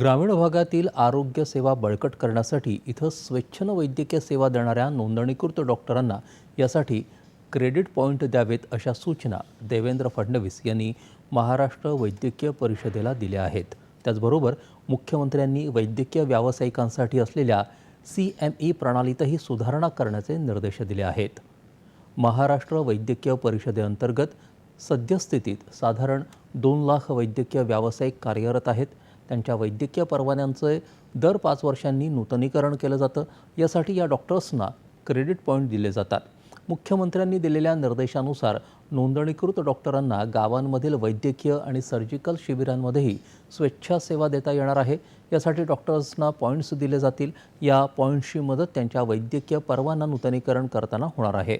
ग्रामीण भागातील आरोग्य सेवा बळकट करण्यासाठी इथं स्वेच्छेनं वैद्यकीय सेवा देणाऱ्या नोंदणीकृत डॉक्टरांना यासाठी क्रेडिट पॉईंट द्यावेत अशा सूचना देवेंद्र फडणवीस यांनी महाराष्ट्र वैद्यकीय परिषदेला दिल्या आहेत. त्याचबरोबर मुख्यमंत्र्यांनी वैद्यकीय व्यावसायिकांसाठी असलेल्या सी एम ई प्रणालीतही सुधारणा करण्याचे निर्देश दिले आहेत. महाराष्ट्र वैद्यकीय परिषदेअंतर्गत सद्यस्थितीत साधारण दोन लाख वैद्यकीय व्यावसायिक कार्यरत आहेत. त्यांच्या वैद्यकीय परवान्यांचे दर पाच वर्षांनी नूतनीकरण केलं जातं. यासाठी या डॉक्टर्सना क्रेडिट पॉईंट दिले जातात. मुख्यमंत्र्यांनी दिलेल्या निर्देशानुसार नोंदणीकृत डॉक्टरांना गावांमधील वैद्यकीय आणि सर्जिकल शिबिरांमध्येही स्वेच्छासेवा देता येणार आहे. यासाठी डॉक्टर्सना पॉईंट्स दिले जातील. या पॉईंट्सची मदत त्यांच्या वैद्यकीय परवाना नूतनीकरण करताना होणार आहे.